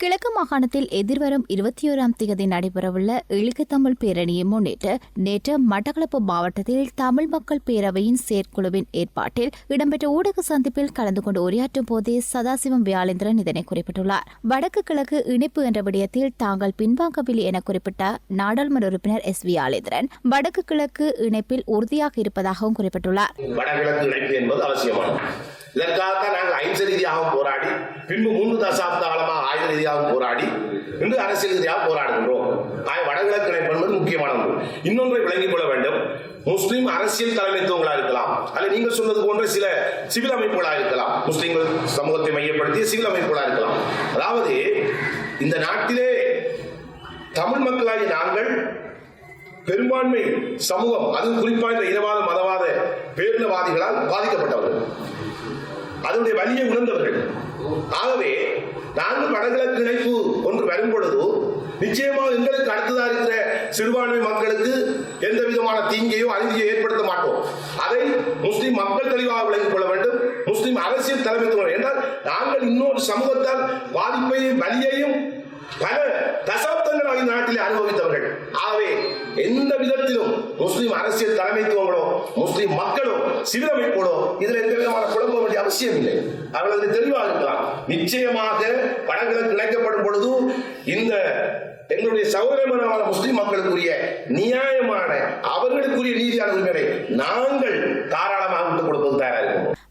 கிழக்கு மாகாணத்தில் எதிர்வரும் இருபத்தி ஓராம் தேதி நடைபெறவுள்ள ஈழத்தமிழ் பேரணியை முன்னிட்டு நேற்று மட்டக்களப்பு மாவட்டத்தில் தமிழ் மக்கள் பேரவையின் செயற்குழுவின் ஏற்பாட்டில் இடம்பெற்ற ஊடக சந்திப்பில் கலந்து கொண்டு உரையாற்றும் போதே சதாசிவம் வியாழேந்திரன் இதனை குறிப்பிட்டுள்ளார். வடக்கு கிழக்கு இணைப்பு என்ற விடயத்தில் தாங்கள் பின்வாங்கவில்லை என குறிப்பிட்ட நாடாளுமன்ற உறுப்பினர் எஸ் வியாழேந்திரன் வடக்கு கிழக்கு இணைப்பில் உறுதியாக இருப்பதாகவும் குறிப்பிட்டுள்ளார். இதற்காக நாங்கள் ஐந்து ரீதியாகவும் போராடி பின்பு மூன்று தசாப்த காலமாக ஆயுத ரீதியாகவும் போராடி இன்று அரசியல் ரீதியாக போராடுகின்றோம். ஆக வடகிழக்கு இணைப்பு என்பது முக்கியமான ஒன்று. இன்னொன்றை விளங்கிக் கொள்ள வேண்டும். முஸ்லீம் அரசியல் தலைமைத்துவங்களா இருக்கலாம். அல்ல நீங்கள் சொன்னது போன்ற சில சிவில் அமைப்புகளா இருக்கலாம். முஸ்லீம்கள் சமூகத்தை மையப்படுத்திய சிவில் அமைப்புகளா இருக்கலாம். அதாவது இந்த நாட்டிலே தமிழ் மக்களாகி நாங்கள் பெரும்பான்மை சமூகம் அது குறிப்பாக இந்த இனவாத மதவாத பேரினவாதிகளால் பாதிக்கப்பட்டவர்கள். அதனுடைய வலியை உணர்ந்தவர்கள். ஆகவே நாங்கள் வடகிழக்கு இணைப்பு ஒன்று வரும் பொழுது நிச்சயமாக எங்களுக்கு அடுத்ததா இருக்கிற சிறுபான்மை மக்களுக்கு எந்த விதமான தீங்கையோ அநீதியோ ஏற்படுத்த மாட்டோம். அதை முஸ்லிம் மக்கள் தெளிவாக விளங்கிக் கொள்ள வேண்டும். முஸ்லிம் அரசியல் தலைமைத்துவம் என்றால் நாங்கள் இன்னொரு சமூகத்தால் பாதிப்பையும் வலியையும் பல தசாப்தங்களாக இந்த நாட்டிலே அனுபவித்தவர்கள். ஆகவே எந்த விதத்திலும் முஸ்லிம் அரசியல் தலைமைத்துவங்களோ முஸ்லிம் மக்களோ சிவமைப்போடோ இதுல எந்த விதமான குழம்ப வேண்டிய அவசியம் இல்லை. அவர்களுக்கு தெளிவாக இருக்கலாம். நிச்சயமாக படங்களுக்கு இணைக்கப்படும் பொழுது இந்த எங்களுடைய சௌகரியமான முஸ்லிம் மக்களுக்குரிய நியாயமான அவர்களுக்குரிய நீதியான உரிமைகளை நாங்கள்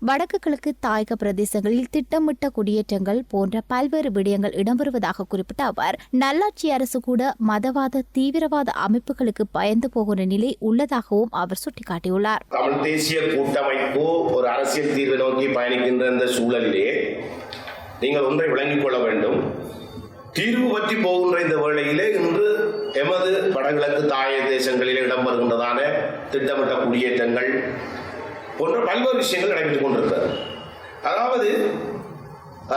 வடக்கு கிழக்கு தாயக பிரதேசங்களில் திட்டமிட்ட குடியேற்றங்கள் போன்ற பல்வேறு விடயங்கள் இடம்பெறுவதாக குறிப்பிட்ட அவர் நல்லாட்சி அரசு கூட மதவாத தீவிரவாத அமைப்புகளுக்கு பயந்து போகிற நிலை உள்ளதாகவும் அவர் சுட்டிக்காட்டியுள்ளார். தமிழ் தேசிய கூட்டமைப்பு ஒரு அரசியல் தீர்வை நோக்கி பயணிக்கின்ற இந்த சூழலிலே நீங்கள் ஒன்றை விளங்கிக் கொள்ள வேண்டும். தீர்வு பற்றி போகின்ற இந்த வேளையிலே இன்று எமது வடகிழக்கு தாய தேசங்களிலே இடம்பெறுகின்றதான திட்டமிட்ட குடியேற்றங்கள் போன்ற பல்வேறு விஷயங்கள் நடைபெற்றுக் கொண்டிருக்கிறது. அதாவது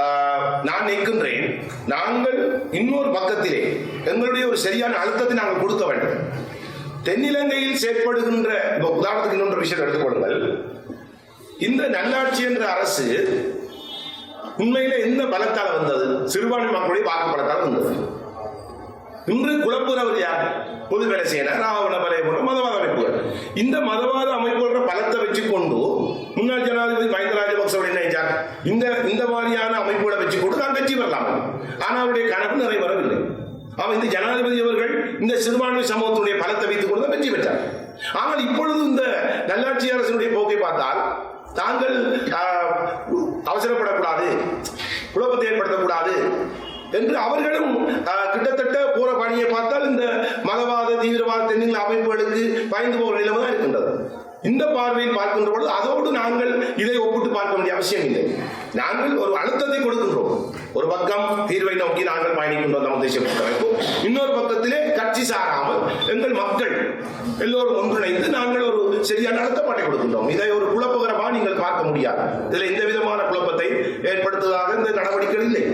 ஆஹ், நான் நிற்கின்றேன். நாங்கள் இன்னொரு பக்கத்திலே எங்களுடைய ஒரு சரியான அழுத்தத்தை நாங்கள் கொடுக்க வேண்டும். தென்னிலங்கையில் செயற்படுகின்ற இப்போ உதாரணத்துக்கு இன்னொரு விஷயம் எடுத்துக்கொள்ளுங்கள் இந்த நல்லாட்சி என்ற அரசு உண்மையில எந்த பலத்தால் வந்தது? சிறுபான்மை மக்களுடைய வாக்கு பலத்தால் வந்தது. இன்று குழப்புறவர் யார்? பொது வேலை செய்யணும் ராவண பலைய போன்ற மதவாத அமைப்புகள். இந்த மதவாத அமைப்பு வச்சுக்கொண்டு முன்னாள் ஜனாதிபதி மஹிந்த ராஜபக்ச என்ன நினைச்சார் இந்த இந்த மாதிரியான அமைப்புகளை வச்சுக்கொண்டு தான் வெற்றி பெறலாம் ஆனா அவருடைய கனவு நிறைவேறவில்லை. அவன் இந்த ஜனாதிபதி அவர்கள் இந்த சிறுபான்மை சமூகத்தினுடைய பலத்தை வைத்துக் கொண்டு தான் வெற்றி பெற்றார். ஆனால் இப்பொழுது இந்த நல்லாட்சி அரசினுடைய போக்கை பார்த்தால் தாங்கள் அவசரப்படக்கூடாது குழப்பத்தை ஏற்படுத்தக்கூடாது என்று அவர்களும் ஆஹ், கிட்டத்தட்ட போற பணியை பார்த்தால் இந்த மதவாத தீவிரவாத தென்னில அமைப்புகளுக்கு பயந்து போகிற நிலைமை தான் இருக்கின்றது. இந்த பார்வையில் பார்க்கின்ற பொழுது அதோடு நாங்கள் இதை ஒப்பிட்டு பார்க்க வேண்டிய அவசியம் இல்லை. நாங்கள் ஒரு அழுத்தத்தை கொடுக்கின்றோம். ஒரு பக்கம் தீர்வை நோக்கி நாங்கள் பயணிக்கின்றோம் நம்ம தேசிய இன்னொரு பக்கத்திலே கட்சி சாராமல் எங்கள் மக்கள் எல்லோரும் ஒன்றிணைந்து நாங்கள் ஒரு சரியான அழுத்தப்பாட்டை கொடுக்கின்றோம். இதை ஒரு குழப்பகரமாக நீங்கள் பார்க்க முடியாது. இதில் எந்த விதமான குழப்பத்தை ஏற்படுத்துவதாக இந்த நடவடிக்கை இல்லை.